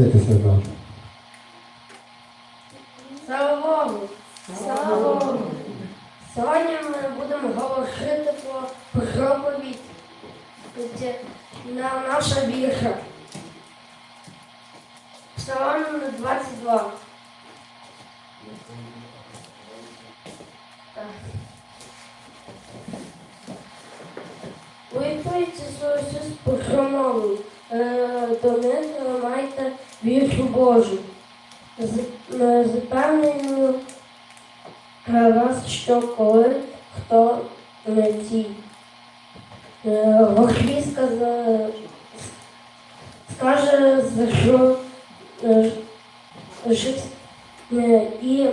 молитися з. Слава Богу! Слава Богу! Сьогодні ми будемо говорити про проповідь на наша віра. Псалом 22. Так. У відповідь Ісус промовив, до них майте віру Божу. Е, запевнену е, вас, що коли хто не ті. Е, Гохлі скаже, що е, жить е, і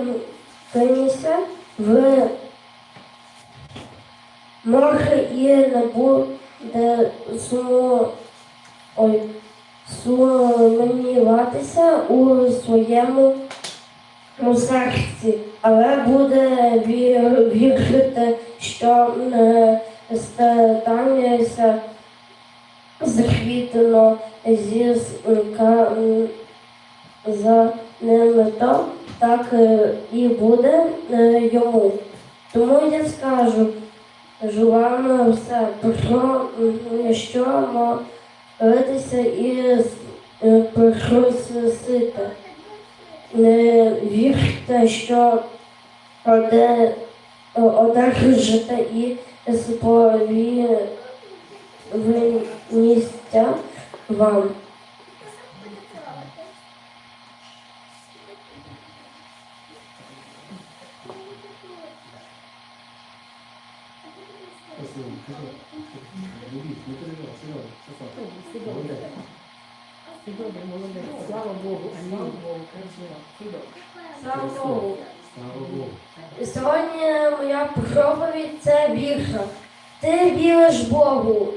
принесе в море і не буде суму, сумніватися у своєму серці, але буде вірити, що не статається захвітно зі за ними то, так е, і буде е, йому. Тому я скажу, кажу вам все, про що молитися і е, просити. Не вірте, що оде, одержите і сповідність вам. Ти добре, молодець. Слава Богу. Амінь. Слава Богу. Слава Богу. Сьогодні моя проповідь це вірша. Ти віриш Богу.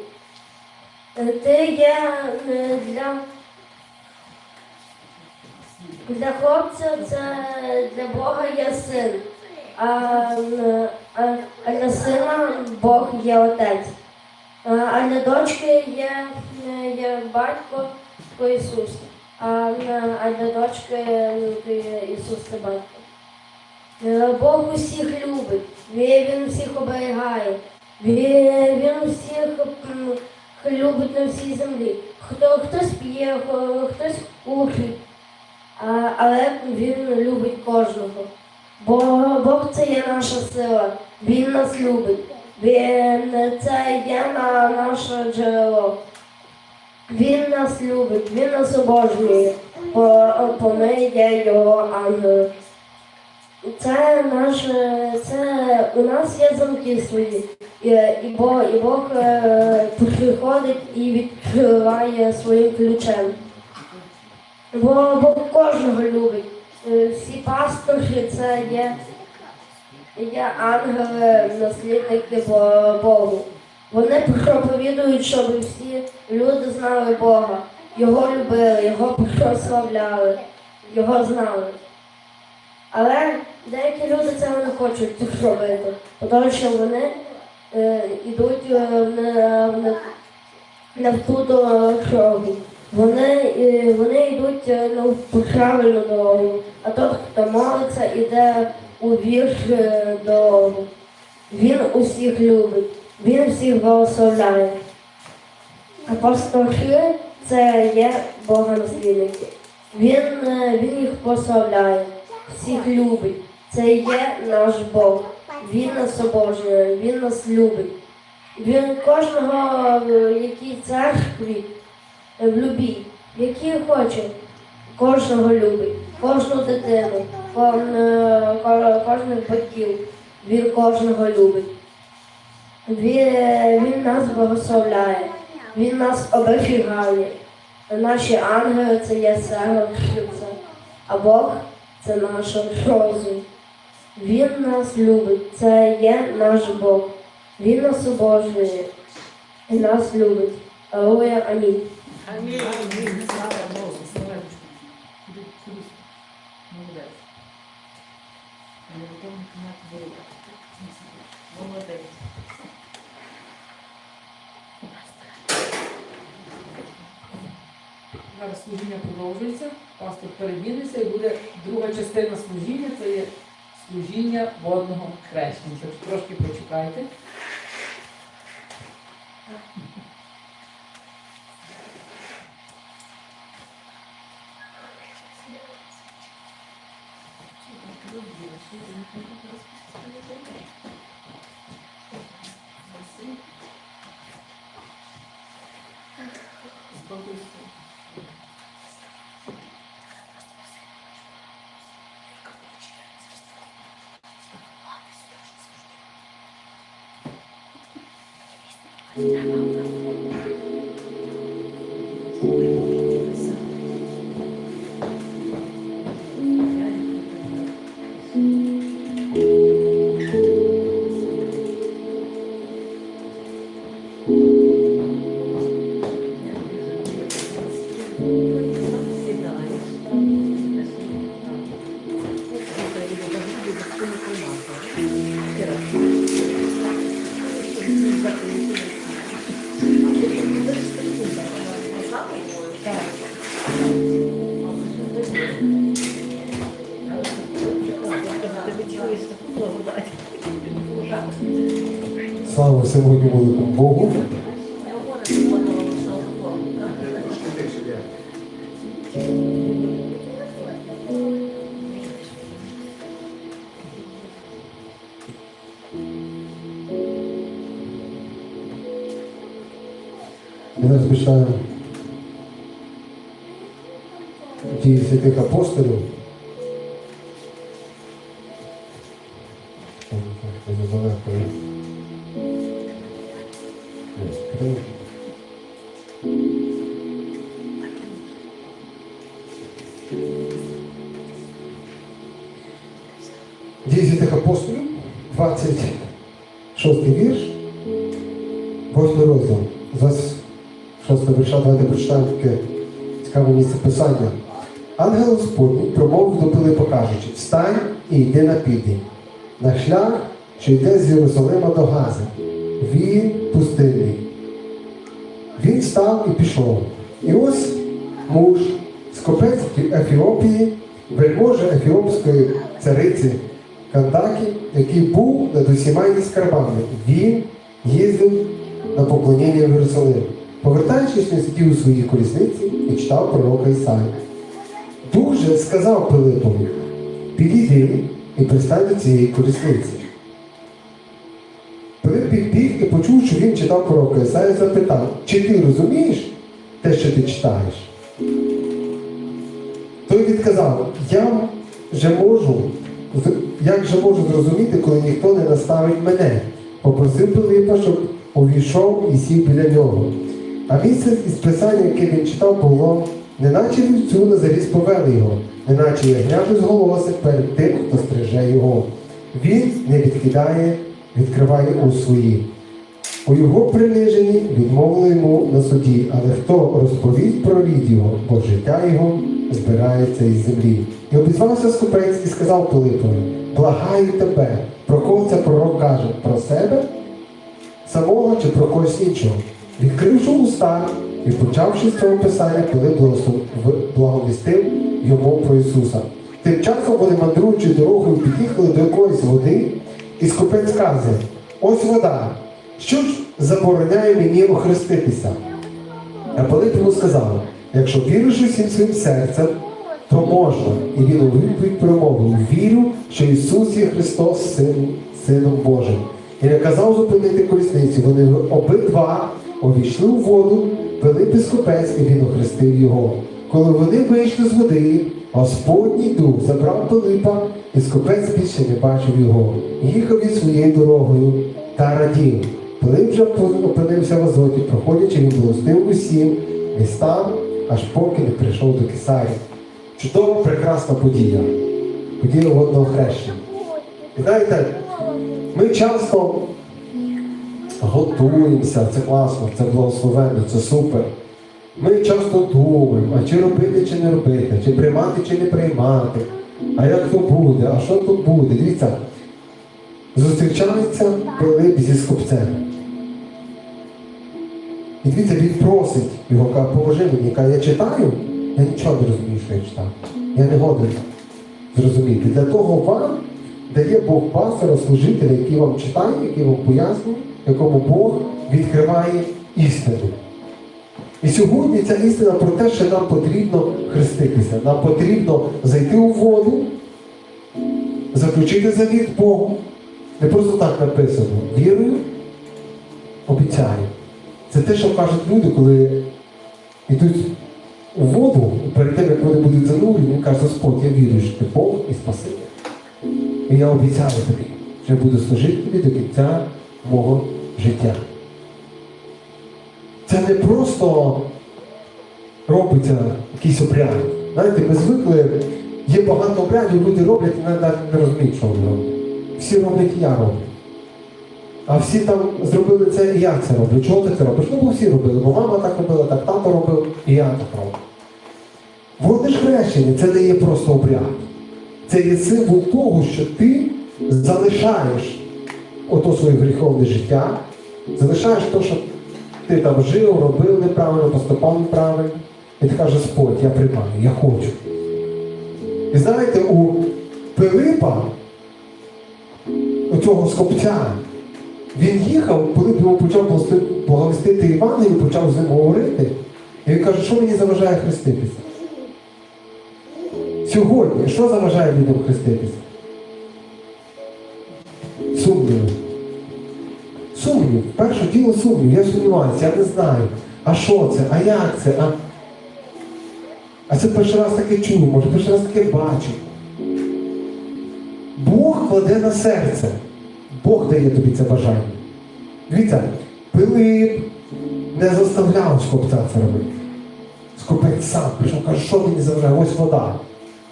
Ти є е, для, для хлопця, це для Бога є син, е, а, а для сина Бог є отець. А, для дочки є, е, є батько Ісус, а, для дочки Ісус це батько. Е, Бог усіх любить, Він всіх оберігає, Він, всіх любить на всій землі. Хто, хтось п'є, хтось курить, але він любить кожного. Бо Бог це є наша сила, Він нас любить. Він це є на наше джерело. Він нас любить, він нас обожнює, бо, ми є його ангели. Це наше, це у нас є замки свої, і, і Бог, і Бог е, приходить і відкриває своїм ключем. Бо Бог кожного любить. Е, Всі пастухи це є, є ангели, наслідники Богу. Вони проповідують, щоб всі люди знали Бога, Його любили, Його прославляли, Його знали. Але деякі люди цього не хочуть робити, тому що вони е, йдуть не, не, в ту дорогу. Вони, е, вони йдуть е, не правильну дорогу, а той, хто молиться, іде у вірш е, дорогу. Він усіх любить, він всіх благословляє. Апостолки це є Бога наслідники. Він, е, він їх прославляє, всіх любить. Це є наш Бог. Він нас обожнює, він нас любить. Він кожного, в якій церкві, е, в любій, в якій хоче, кожного любить, кожну дитину, кон- е, кожних батьків. Він кожного любить. Він, він нас благословляє, він нас оберігає. Наші ангели це є серце, а Бог це наш розум. Він нас любить, це є наш Бог. Він нас обожнює і нас любить. Аллилуйя, амінь. Амінь. Амінь. Слава Богу. Слава. Куди, куди? Молодець. Канат вийде. Молодець. Зараз служіння продовжується, пастор переміниться і буде друга частина служіння, це є служіння водного хрещення. Трошки почекайте. do dia, chegando com o Deus que você também. Assim. Estou gostando. Великому Богу. Ми Дії святих апостолів, 26 вірш, 8 розділ. З 26 вірша давайте прочитаємо таке цікаве місце писання. Ангел Господній промовив до Пилипа, кажучи, встань і йди на південь, на шлях, що йде з Єрусалима до Гази. Він пустинний. Він став і пішов. І ось муж, скопець Ефіопії, вельможа ефіопської цариці Кандакі, який був над усіма її скарбами. Він їздив на поклоніння в Єрусалим. Повертаючись, він сидів у своїй колісниці і читав пророка Ісаї. Дух же сказав Пилипові, підійди і пристань до цієї колісниці. Пилип підбіг і почув, що він читав пророка Ісаї, запитав, чи ти розумієш те, що ти читаєш? Той відказав, я вже можу, як же можу зрозуміти, коли ніхто не наставить мене? Попросив Пилипа, щоб увійшов і сів біля нього. А місце із писання, яке він читав, було, неначе вівцю на заріз повели його, неначе ягня безголосик перед тим, хто стриже його. Він не відкидає, відкриває у свої. У його приниженні відмовили йому на суді, але хто розповість про рід його, бо життя його збирається із землі. І обізвався скупець і сказав Пилипові, благаю тебе, про кого це пророк каже, про себе самого чи про когось іншого. Відкривши уста і почавши з цього писання, Пилип благовістив йому про Ісуса. Тим часом вони мандруючи дорогою під'їхали до якоїсь води, і скупець каже, ось вода. Що ж забороняє мені охреститися? А Пилип йому сказав, якщо віриш усім своїм серцем, то можна. І він у відповідь промовив, вірю, що Ісус є Христос, Син, Сином Божим. І наказав зупинити колісницю. Вони обидва увійшли у воду, і скупець, і він охрестив його. Коли вони вийшли з води, Господній дух забрав Пилипа, і скупець більше не бачив його. Їхав він своєю дорогою та радів. Пилип же опинився в Азоті, проходячи, він благостив усім містам, аж поки не прийшов до Кесарії. Чудова, прекрасна подія. Подія водного хрещення. І знаєте, ми часто готуємося, це класно, це благословенно, це супер. Ми часто думаємо, а чи робити, чи не робити, чи приймати, чи не приймати, а як то буде, а що тут буде. Дивіться, зустрічається Пилип зі скупцем. І дивіться, він просить його, каже, поможи мені, каже, я читаю, Я нічого не розумію, що я читав. Я не годен зрозуміти. Для того вам дає Бог пастора, служителя, який вам читає, який вам пояснює, якому Бог відкриває істину. І сьогодні ця істина про те, що нам потрібно хреститися. Нам потрібно зайти у воду, заключити завіт Богу. Не просто так написано. Вірую, обіцяю. Це те, що кажуть люди, коли йдуть у воду, перед тим, як вони будуть занурені, він каже, Господь, я вірю, що ти Бог і Спаситель. І я обіцяю тобі, що я буду служити тобі до кінця мого життя. Це не просто робиться якийсь обряд. Знаєте, ми звикли, є багато обрядів, люди роблять і навіть не розуміють, що вони роблять. Всі роблять, і я роблю. А всі там зробили це, і я це роблю. Чого ти це робиш? Ну, бо всі робили, бо мама так робила, так тато робив, і я так роблю. Водне ж хрещення це не є просто обряд. Це є символ того, що ти залишаєш ото своє гріховне життя, залишаєш те, що ти там жив, робив неправильно, поступав неправильно. І ти кажеш, Господь, я приймаю, я хочу. І знаєте, у Пилипа, у цього скопця, він їхав, коли йому почав благовістити Іван, і почав з ним говорити. І він каже, що мені заважає хреститися? Сьогодні, що заважає людям хреститися? Сумніви. Сумнів. Перше діло сумнів. Я сумніваюся, я не знаю. А що це? А як це? А, а це перший раз таке чую, може, перший раз таке бачу. Бог кладе на серце. Бог дає тобі це бажання. Дивіться, Пилип не заставляв скопця це робити. Скопець сам прийшов, каже, що мені заважає? Ось вода.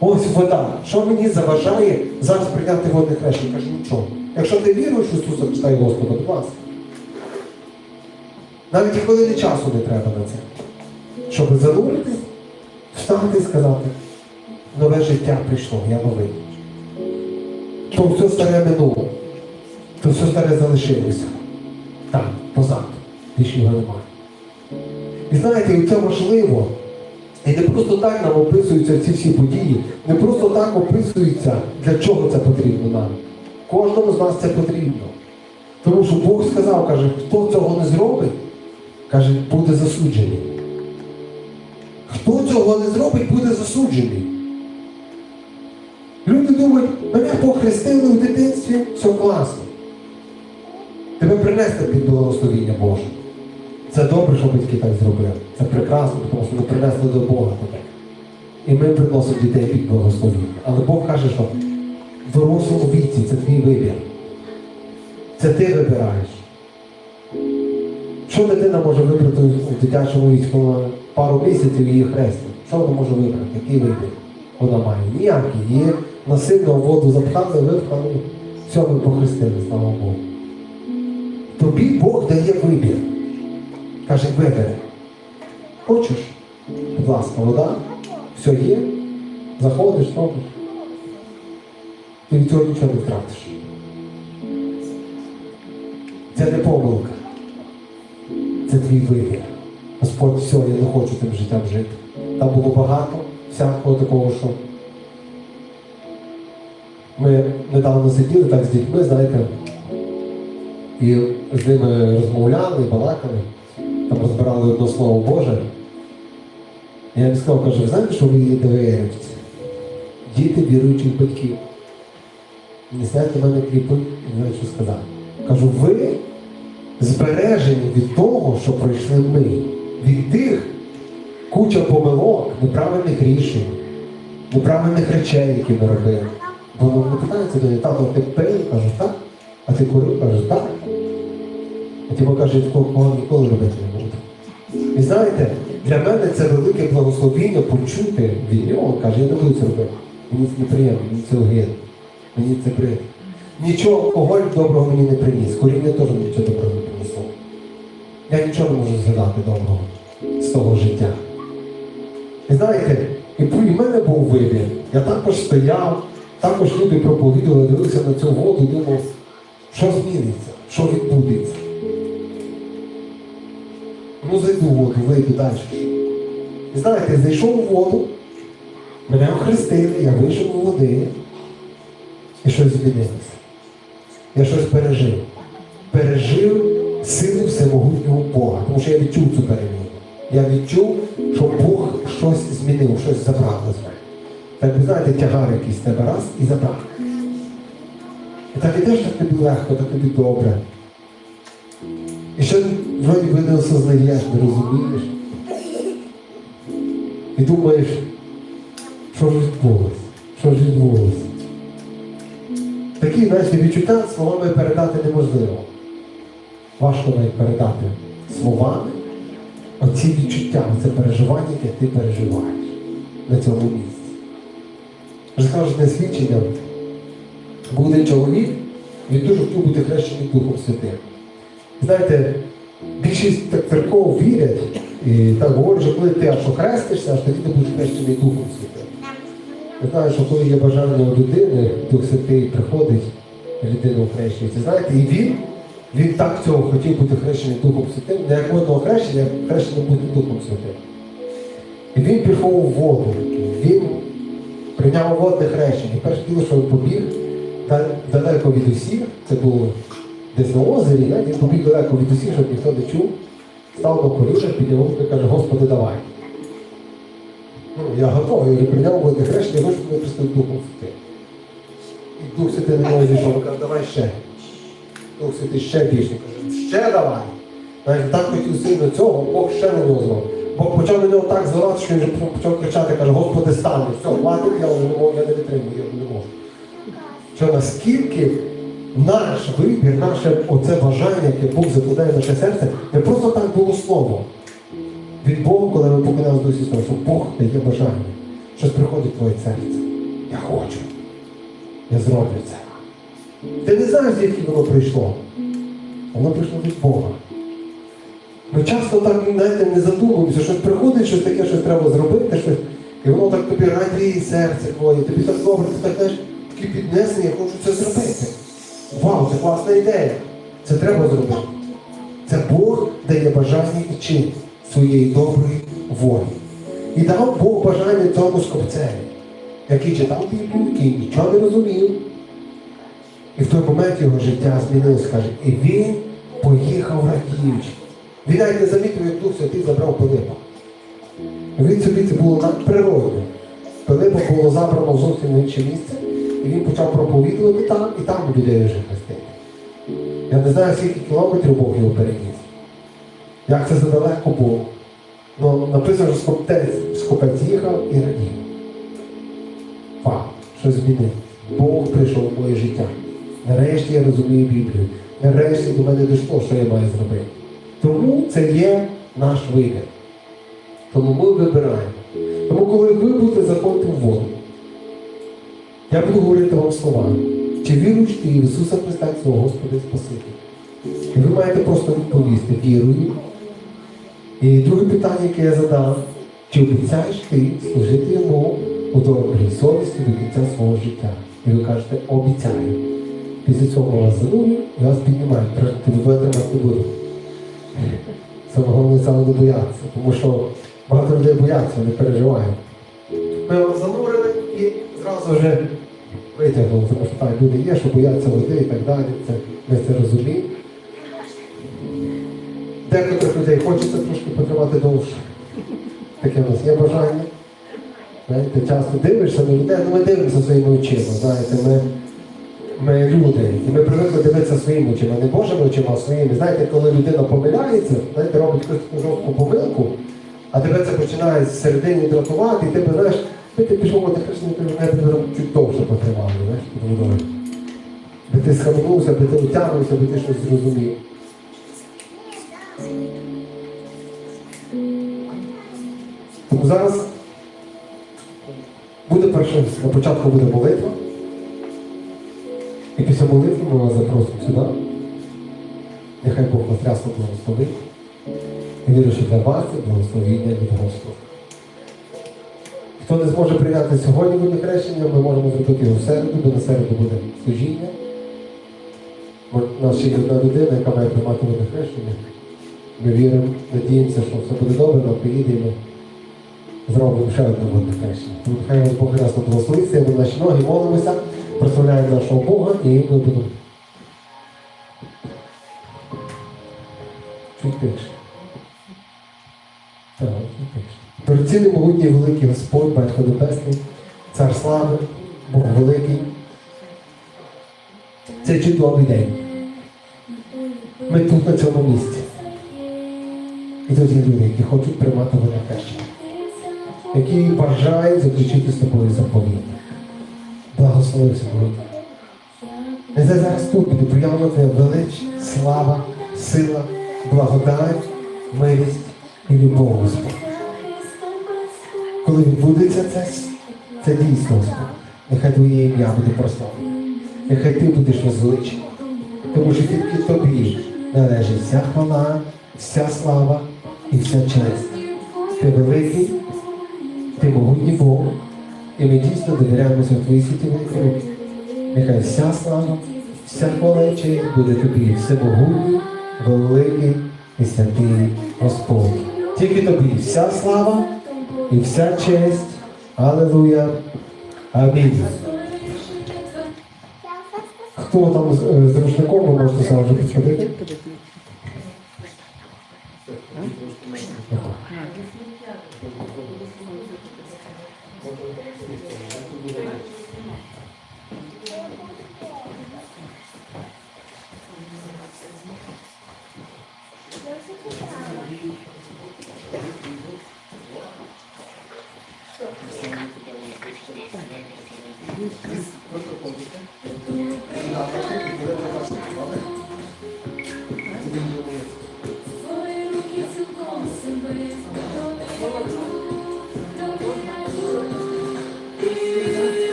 Ось вода. Що мені заважає зараз прийняти водне хрещення? Каже, нічого. Якщо ти віруєш в Ісуса, читай Господа, будь ласка. Навіть і хвилини часу не треба на це. Щоб зануритись, встати і сказати, нове життя прийшло, я новий. То все старе минуло. То все старе залишилося. Там, позаду. Більше його немає. І знаєте, і це важливо. І не просто так нам описуються ці всі події, не просто так описується, для чого це потрібно нам. Кожному з нас це потрібно. Тому що Бог сказав, каже, хто цього не зробить, каже, буде засуджений. Хто цього не зробить, буде засуджений. Люди думають, мене похрестили в дитинстві, все класно. Тебе принесли під благословіння Боже. Це добре, що батьки так зробили. Це прекрасно, тому що ми принесли до Бога тебе. І ми приносимо дітей під благословіння. Але Бог каже, що в дорослому віці це твій вибір. Це ти вибираєш. Що дитина може вибрати у дитячому вона пару місяців її хрестить? Що вона може вибрати? Який вибір вона має? Ніякий. Її насильно воду запхали, випхали. Все, ми похрестили, слава Богу. Тобі Бог дає вибір. Каже, вибери. Хочеш? Будь ласка, вода, все є, заходиш, робиш. Ти від цього нічого не втратиш. Це не помилка. Це твій вибір. Господь, все, я не хочу тим життям жити. Там було багато всякого такого, що ми недавно сиділи так з дітьми, знаєте, і з ними розмовляли, балакали, там розбирали одне слово Боже. Я їм сказав, кажу, ви знаєте, що ви є вірують? Діти віруючих батьків. Не знаєте, мене кліпи, не знаю, що сказати. Кажу, ви збережені від того, що пройшли ми, від тих куча помилок, неправильних рішень, неправильних речей, які ми робили. Бо не питається до тато, ти пив? Кажу, так. А ти курив? Кажу, так. А ті каже, кого ніколи робити не буду. І знаєте, для мене це велике благословіння почути від нього, каже, я не буду це робити. Мені це неприємно, мені це огидно, мені це бред. Нічого алкоголь доброго мені не приніс, коріння теж нічого доброго не принесло. Я нічого не можу згадати доброго з того життя. І знаєте, і в мене був вибір. Я також стояв, також люди проповідували, дивився на цю воду, думав, що зміниться, що відбудеться. Ну зайду в воду, вийду далі. І знаєте, зайшов у воду, мене охрестили, я вийшов у води, і щось змінилося. Я щось пережив. Пережив силу всемогутнього Бога, тому що я відчув цю переміну. Я відчув, що Бог щось змінив, щось забрав з мене. Так ви знаєте, тягар якийсь тебе раз і забрав. І так ідеш, так тобі легко, так тобі добре. І ще вроді би не осознаєш, не розумієш. І думаєш, що ж відбулося, що ж відбулося. Такі знаєте, відчуття словами передати неможливо. Важко навіть передати словами оці відчуття, це переживання, яке ти переживаєш на цьому місці. Скажу не свідчення. Один чоловік, він дуже хотів бути хрещений Духом Святим. Знаєте, більшість так церков вірять і так говорять, що коли ти аж хрестишся, аж тоді ти будеш хрещений Духом Святим. Я знаю, що коли є бажання у людини, Дух Святий приходить, людина хрещується. Знаєте, і він, він так цього хотів бути хрещений Духом Святим, не як водного хрещення, а хрещеним бути Духом Святим. І він пішов у воду. Він прийняв водне хрещення. І перше діло, що він побіг далеко від усіх, це було десь на озері, да? він побіг далеко від усіх, щоб ніхто не чув, став на колінах, підняв і каже, Господи, давай. Ну, я готовий, я прийняв водне хрещення, я хочу мене Христос Духом Святим. І Дух Святий на нього зійшов, каже, давай ще. Дух Святий ще більше. Каже, ще давай. Навіть так хотів сильно цього, Бог ще на нього зло. Бог почав на нього так зливати, що він почав кричати, каже, Господи, стане, все, хватить, я вже не можу, я не витримую, я не можу. Що наскільки наш вибір, наше оце бажання, яке Бог закладає в наше серце, не просто так було слово. Від Бога, коли ми покидаємо з Дусі що Бог дає бажання. Щось приходить в твоє серце. Я хочу. Я зроблю це. Ти не знаєш, звідки воно прийшло. Воно прийшло від Бога. Ми часто так знаєте, не задумуємося, щось приходить, щось таке, щось треба зробити, щось, і воно так тобі радіє серце твоє, тобі так добре, ти так знаєш, такі піднесення, я хочу це зробити. Вау, це класна ідея. Це треба зробити. Це Бог дає бажання і чин своєї доброї волі. І дав Бог бажання цьому скопцеві, який читав Біблію, який нічого не розумів. І в той момент його життя змінилося, каже, і він поїхав радіючи. Він навіть не замітив, як Дух Святий забрав Пилипа. Він собі це було надприродно. Пилипа було забрано в зовсім інше місце, і він почав проповідувати там, і там людей вже хрестити. Я не знаю, скільки кілометрів Бог його переніс. Як це задалеко було. Ну, написано, що скопець, їхав і радів. Вау, що змінив. Бог прийшов в моє життя. Нарешті я розумію Біблію. Нарешті до мене дійшло, що я маю зробити. Тому це є наш вибір. Тому ми вибираємо. Тому коли ви будете заходити в воду, я буду говорити вам слова. Чи віруєш ти Ісуса Христа свого Господа і Спасителя? Ви маєте просто відповісти, вірую. І друге питання, яке я задав, чи обіцяєш ти служити йому у добрій совісті до кінця свого життя? І ви кажете, обіцяю. Після цього вас занурю і вас піднімають. Ви тримати не буду. Саме головне саме не боятися, тому що багато людей бояться, не переживають. Ми вас занурили і зразу вже витягнули, тому що так, люди є, що бояться води і так далі. Це, ми це розуміємо. Декотрих людей хочеться трошки потримати довше. Таке в нас є бажання. Знаєте, часто дивишся на людей, ну ми дивимося своїми очима. Знаєте, ми, ми люди, і ми привикли дивитися своїми очима, не Божими очима, а своїми. Знаєте, коли людина помиляється, знаєте, робить якусь жорстку помилку, а тебе це починає з середини дратувати, і ти би ти пішов хрещення, ти вже навіть чуть довше потримав, знаєш, під водою. Би ти схаменувся, би ти утягнувся, би ти щось зрозумів. Тому зараз буде перше, на початку буде молитва. І після молитви ми вас запросимо сюди. Нехай Бог вас рясно благословить. І вірю, що для вас це благословіння від Господа. Хто не зможе прийняти сьогодні буде хрещення, ми можемо зробити його в середу, бо на середу буде служіння. У нас ще є одна людина, яка має приймати буде хрещення. Ми віримо, надіємося, що все буде добре, ми зробимо ще одне водне хрещення. Хай вас Бог раз благословить, стаємо на наші ноги, молимося, прославляємо нашого Бога і ми будемо. Чуть тихше. Чуть могутній, великий Господь, Батько Небесний, Цар слави, Бог великий. Це чудовий день. Ми тут на цьому місці. І тут є люди, які хочуть приймати водне хрещення, які бажають заключити з тобою заповіт. Благослови сьогодні. Нехай зараз тут буде проявлена твоя велич, слава, сила, благодать, милість і любов, Господь. Коли відбудеться це, це дійсно, Господь. Нехай Твоє ім'я буде прославлене. Нехай Ти будеш возвеличений. Тому що тільки тобі належить вся хвала, вся слава і вся честь. Ти великий, ти могутній Бог, і ми дійсно довіряємося в твої великі руки. Нехай вся слава, вся хвала буде тобі, всемогутній, великий і святий Господь. Тільки тобі вся слава і вся честь. Аллилуйя. Амінь. Хто там з, е, рушником, ви можете сам вже підходити.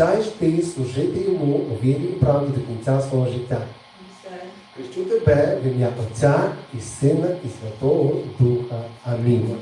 Обіцяєш ти служити Йому у вірі і правді до кінця свого життя? Хрещу тебе в ім'я Отця і Сина, і Святого Духа. Амінь.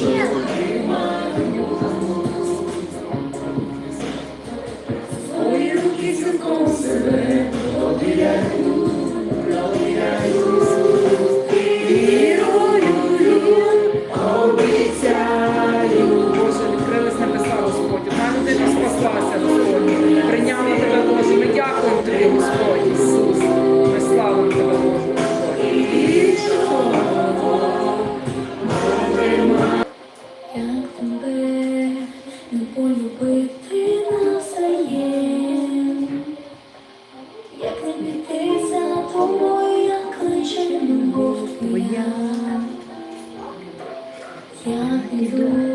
Це Твої руки цілком себе довіряю, Я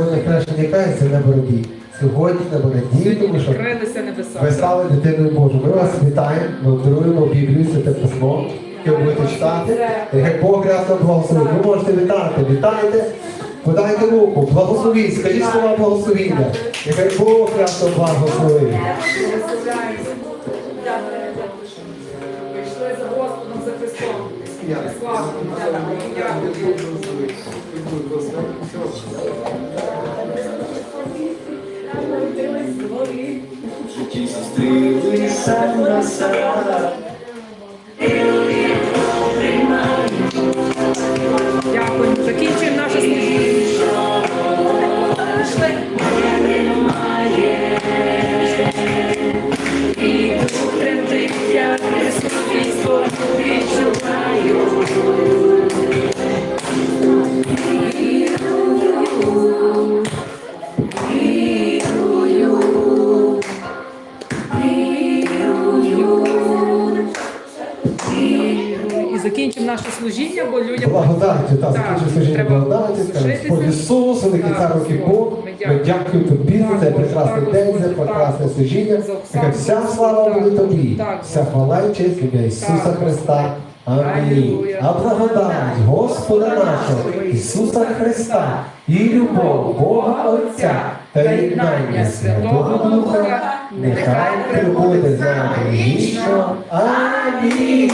водне хрещення кається, не боротьбі. Сьогодні буде дії, тому що ви стали дитиною Божою. Ми вас вітаємо, ми даруємо Біблію, Святе Письмо, яке ви будете читати. Як Бог рясно благословить. Ви можете вітати, вітайте, подайте руку, благословіть, скажіть слова благословіння. Хай Бог рясно благословить. Прийшли за Господом, за Христом. Слава зустрілися назад. Дякую. Років Бог. ми дякуємо. тобі за цей прекрасний день, за прекрасне служіння. За вся слава буде тобі, вся хвала і честь ім'я Ісуса Христа. Амінь. А благодать Господа нашого, Ісуса Христа, і любов Бога Отця та єднання Святого Духа, нехай прибуде з нами. Амінь.